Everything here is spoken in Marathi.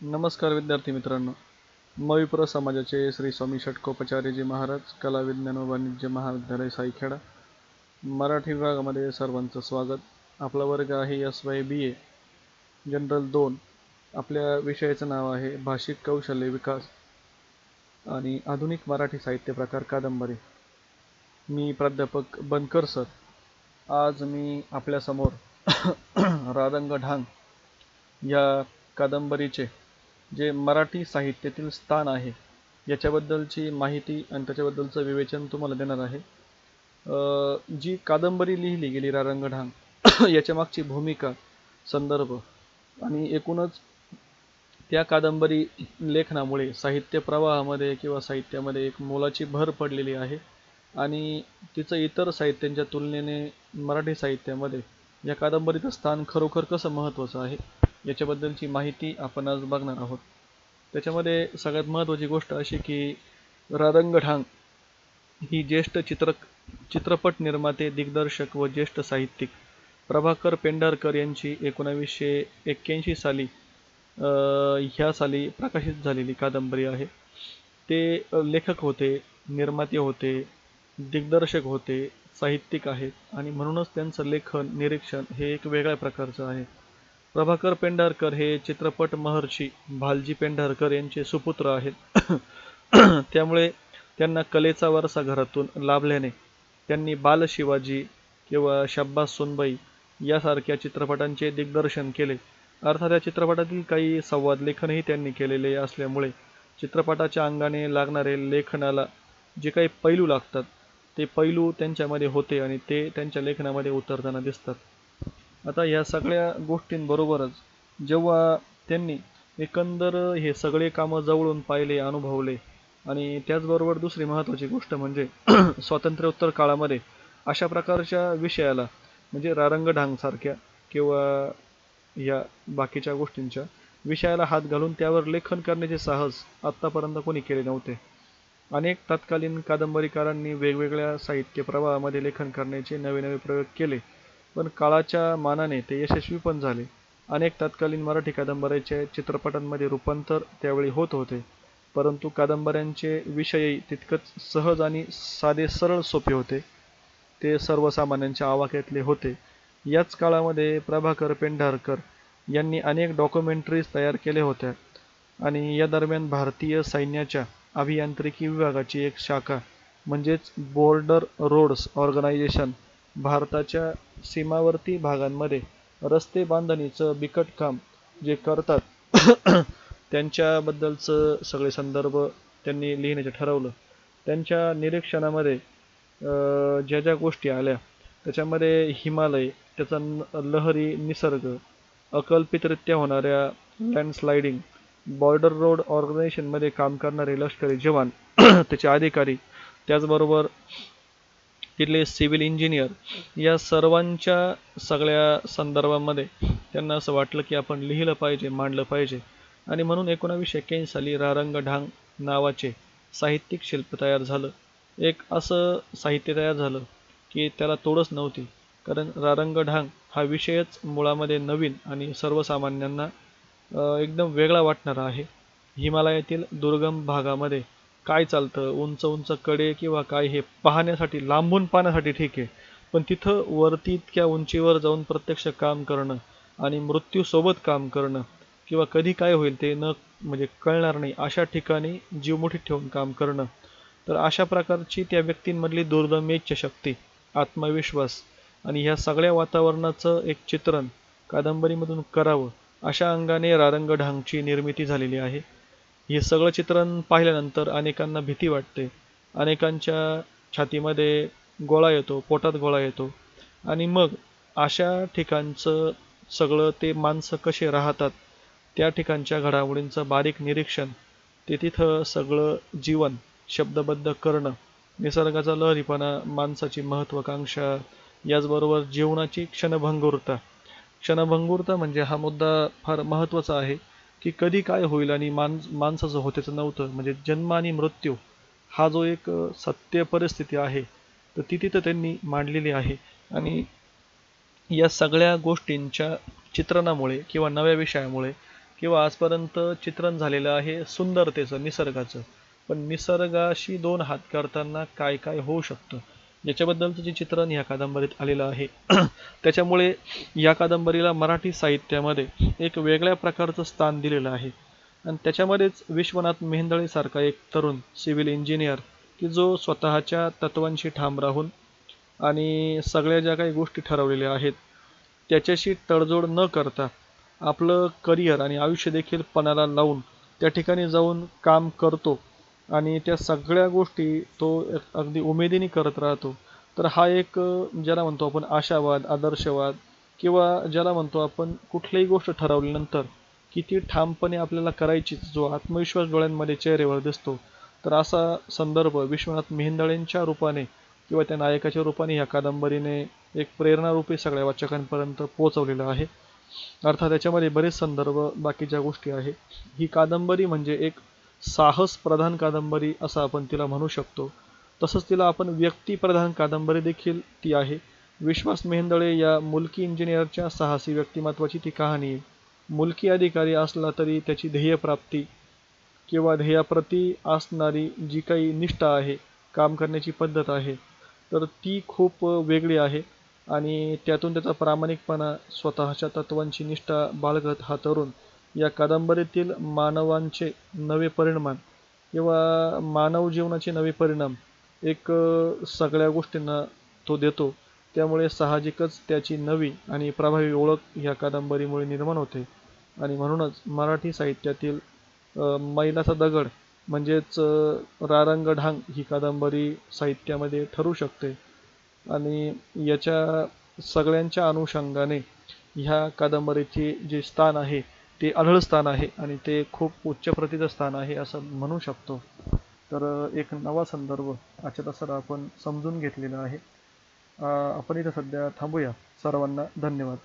नमस्कार विद्यार्थी मित्रांनो. मविप्र समाजाचे श्री स्वामी षटकोपाचार्यजी महाराज कला विज्ञान व वाणिज्य महाविद्यालय साईखेडा मराठी विभागामध्ये सर्वांचं स्वागत. आपला वर्ग आहे S Y B A. General दोन. आपल्या विषयाचं नाव आहे भाषिक कौशल्य विकास आणि आधुनिक मराठी साहित्य प्रकार कादंबरी. मी प्राध्यापक बनकर सर. आज मी आपल्यासमोर रारंग ढांग या कादंबरीचे जे मराठी साहित्यातील स्थान आहे याच्याबद्दलची माहिती आणि त्याच्याबद्दलचं विवेचन तुम्हाला देणार आहे. जी कादंबरी लिहिली गेली रा रंगढांग याच्यामागची भूमिका संदर्भ आणि एकूणच त्या कादंबरी लेखनामुळे साहित्य प्रवाहामध्ये किंवा साहित्यामध्ये एक मोलाची भर पडलेली आहे आणि तिचं इतर साहित्यांच्या तुलनेने मराठी साहित्यामध्ये या कादंबरीचं स्थान खरोखर कसं महत्त्वाचं आहे? याच्याबद्दलची माहिती आपण आज बघणार आहोत. त्याच्यामध्ये सगळ्यात महत्त्वाची गोष्ट अशी की रारंग ढांग ही ज्येष्ठ चित्र चित्रपट निर्माते दिग्दर्शक व ज्येष्ठ साहित्यिक प्रभाकर पेंढारकर यांची एकोणावीसशे एक्क्याऐंशी साली ह्या साली प्रकाशित झालेली कादंबरी आहे. ते लेखक होते निर्माते होते दिग्दर्शक होते साहित्यिक आहेत आणि म्हणूनच त्यांचं लेखन निरीक्षण हे एक वेगळ्या प्रकारचं आहे. प्रभाकर पेंढारकर हे चित्रपट महर्षी भालजी पेंढारकर यांचे सुपुत्र आहेत. त्यामुळे त्यांना कलेचा वारसा घरातून लाभल्याने त्यांनी बाल शिवाजी किंवा शब्बास सोनबाई यासारख्या चित्रपटांचे दिग्दर्शन केले. अर्थात या चित्रपटातील काही संवाद लेखनही त्यांनी केलेले असल्यामुळे चित्रपटाच्या अंगाने लागणारे लेखनाला जे काही पैलू लागतात ते पैलू त्यांच्यामध्ये होते आणि ते त्यांच्या लेखनामध्ये उतरताना दिसतात. आता या सगळ्या गोष्टींबरोबरच जेव्हा त्यांनी एकंदर हे सगळे कामं जवळून पाहिले अनुभवले आणि त्याचबरोबर दुसरी महत्त्वाची गोष्ट म्हणजे स्वातंत्र्योत्तर काळामध्ये अशा प्रकारच्या विषयाला म्हणजे रारंगढांगसारख्या किंवा या बाकीच्या गोष्टींच्या विषयाला हात घालून त्यावर लेखन करण्याचे साहस आत्तापर्यंत कोणी केले नव्हते. अनेक तत्कालीन कादंबरीकारांनी वेगवेगळ्या साहित्य प्रवाहामध्ये लेखन करण्याचे नवे नवे प्रयोग केले. पण काळाच्या मानाने ते यशस्वी पण झाले. अनेक तत्कालीन मराठी कादंबऱ्याचे चित्रपटांमध्ये रूपांतर त्यावेळी होत होते. परंतु कादंबऱ्यांचे विषयही तितकंच सहज आणि साधे सरळ सोपे होते. ते सर्वसामान्यांच्या आवाक्यातले होते. याच काळामध्ये प्रभाकर पेंढारकर यांनी अनेक डॉक्युमेंटरीज तयार केल्या होत्या आणि या दरम्यान भारतीय सैन्याच्या अभियांत्रिकी विभागाची एक शाखा म्हणजेच बॉर्डर रोड्स ऑर्गनायझेशन भारताच्या सीमावर्ती भागांमध्ये रस्ते बांधणीचं बिकट काम जे करतात त्यांच्याबद्दलचं सगळे संदर्भ त्यांनी लिहिण्याचं ठरवलं. त्यांच्या निरीक्षणामध्ये ज्या ज्या गोष्टी आल्या त्याच्यामध्ये हिमालय त्याचा न- लहरी निसर्ग अकल्पितरित्या होणाऱ्या लँडस्लायडिंग बॉर्डर रोड ऑर्गनायझेशनमध्ये काम करणारे लष्करी जवान त्याचे अधिकारी त्याचबरोबर तिथले सिव्हिल इंजिनियर या सर्वांच्या सगळ्या संदर्भामध्ये त्यांना असं वाटलं की आपण लिहिलं पाहिजे मांडलं पाहिजे. आणि म्हणून एकोणावीसशे एक्क्याऐंशी साली रारंग ढांग नावाचे साहित्यिक शिल्प तयार झालं. एक असं साहित्य तयार झालं की त्याला तोडच नव्हती. कारण रारंग ढांग हा विषयच मुळामध्ये नवीन आणि सर्वसामान्यांना एकदम वेगळा वाटणारा आहे. हिमालयातील दुर्गम भागामध्ये काय चालतं उंच उंच कडे किंवा काय हे पाहण्यासाठी लांबून पाहण्यासाठी ठीक आहे. पण तिथं वरती इतक्या उंचीवर जाऊन प्रत्यक्ष काम करणं आणि मृत्यूसोबत काम करणं किंवा कधी काय होईल ते न म्हणजे कळणार नाही. अशा ठिकाणी जीव मुठीत ठेवून काम करणं. तर अशा प्रकारची त्या व्यक्तींमधली दुर्दम्य इच्छाशक्ती आत्मविश्वास आणि ह्या सगळ्या वातावरणाचं एक चित्रण कादंबरीमधून करावं अशा अंगाने रारंग ढांगची निर्मिती झालेली आहे. हे सगळं चित्रण पाहिल्यानंतर अनेकांना भीती वाटते. अनेकांच्या छातीमध्ये गोळा येतो पोटात गोळा येतो. आणि मग अशा ठिकाणचं सगळं ते माणसं कसे राहतात त्या ठिकाणच्या घडामोडींचं बारीक निरीक्षण ते तिथं सगळं जीवन शब्दबद्ध करणं निसर्गाचा लहरीपणा माणसाची महत्त्वाकांक्षा याचबरोबर जीवनाची क्षणभंगुरता. क्षणभंगुरता म्हणजे हा मुद्दा फार महत्त्वाचा आहे. की कधी काय होईल आणि माणस माणसाचं होतेचं नव्हतं. म्हणजे जन्म आणि मृत्यू हा जो एक सत्य परिस्थिती आहे तर ती तिथं त्यांनी मांडलेली आहे. आणि या सगळ्या गोष्टींच्या चित्रणामुळे किंवा नव्या विषयामुळे किंवा आजपर्यंत चित्रण झालेलं आहे सुंदरतेचं निसर्गाचं. पण निसर्गाशी दोन हात करताना काय काय होऊ शकतं? याच्याबद्दलचं जे चित्रण ह्या कादंबरीत आलेलं आहे. त्याच्यामुळे या कादंबरीला मराठी साहित्यामध्ये एक वेगळ्या प्रकारचं स्थान दिलेलं आहे. आणि त्याच्यामध्येच विश्वनाथ मेहेंदळेसारखा एक तरुण सिव्हिल इंजिनियर की जो स्वतःच्या तत्वांशी ठाम राहून आणि सगळ्या ज्या काही गोष्टी ठरवलेल्या आहेत त्याच्याशी तडजोड न करता आपलं करिअर आणि आयुष्य देखील पणाला लावून त्या ठिकाणी जाऊन काम करतो. आणि त्या सगळ्या गोष्टी तो अगदी उमेदीने करत राहतो. तर हा एक ज्याला म्हणतो आपण आशावाद आदर्शवाद किंवा ज्याला म्हणतो आपण कुठलीही गोष्ट ठरवल्यानंतर किती ठामपणे आपल्याला करायचीच जो आत्मविश्वास डोळ्यांमध्ये चेहऱ्यावर दिसतो. तर असा संदर्भ विश्वनाथ मेहेंदळेंच्या रूपाने किंवा त्या नायकाच्या रूपाने ह्या कादंबरीने एक प्रेरणारूपी सगळ्या वाचकांपर्यंत पोहोचवलेला आहे. अर्थात त्याच्यामध्ये बरेच संदर्भ बाकीच्या गोष्टी आहे. ही कादंबरी म्हणजे एक साहस प्रधान कादंबरी असं आपण तिला म्हणू शकतो. तसंच तिला आपण व्यक्तिप्रधान कादंबरी देखील ती आहे. विश्वास मेहंदळे या मुलकी इंजिनियरच्या साहसी व्यक्तिमत्वाची ती कहाणी. मुलकी अधिकारी असला तरी त्याची ध्येयप्राप्ती किंवा ध्येयाप्रती असणारी जी काही निष्ठा आहे काम करण्याची पद्धत आहे तर ती खूप वेगळी आहे आणि त्यातून त्याचा प्रामाणिकपणा स्वतःच्या तत्वांची निष्ठा बाळगत हा तरुण या कादंबरीतील मानवांचे नवे परिणाम किंवा मानव जीवनाचे नवे परिणाम एक सगळ्या गोष्टींना तो देतो. त्यामुळे साहजिकच त्याची नवी आणि प्रभावी ओळख ह्या कादंबरीमुळे निर्माण होते. आणि म्हणूनच मराठी साहित्यातील मैलाचा दगड म्हणजेच रारंग ढांग ही कादंबरी साहित्यामध्ये ठरू शकते. आणि याच्या सगळ्यांच्या अनुषंगाने ह्या कादंबरीचे जे स्थान आहे ते आढळ स्थान आहे आणि ते खूप उच्च प्रतीचं स्थान आहे असं म्हणू शकतो. तर एक नवा संदर्भ आजच्या तासाला आपण समजून घेतलेला आहे. आपण इथं सध्या थांबूया. सर्वांना धन्यवाद.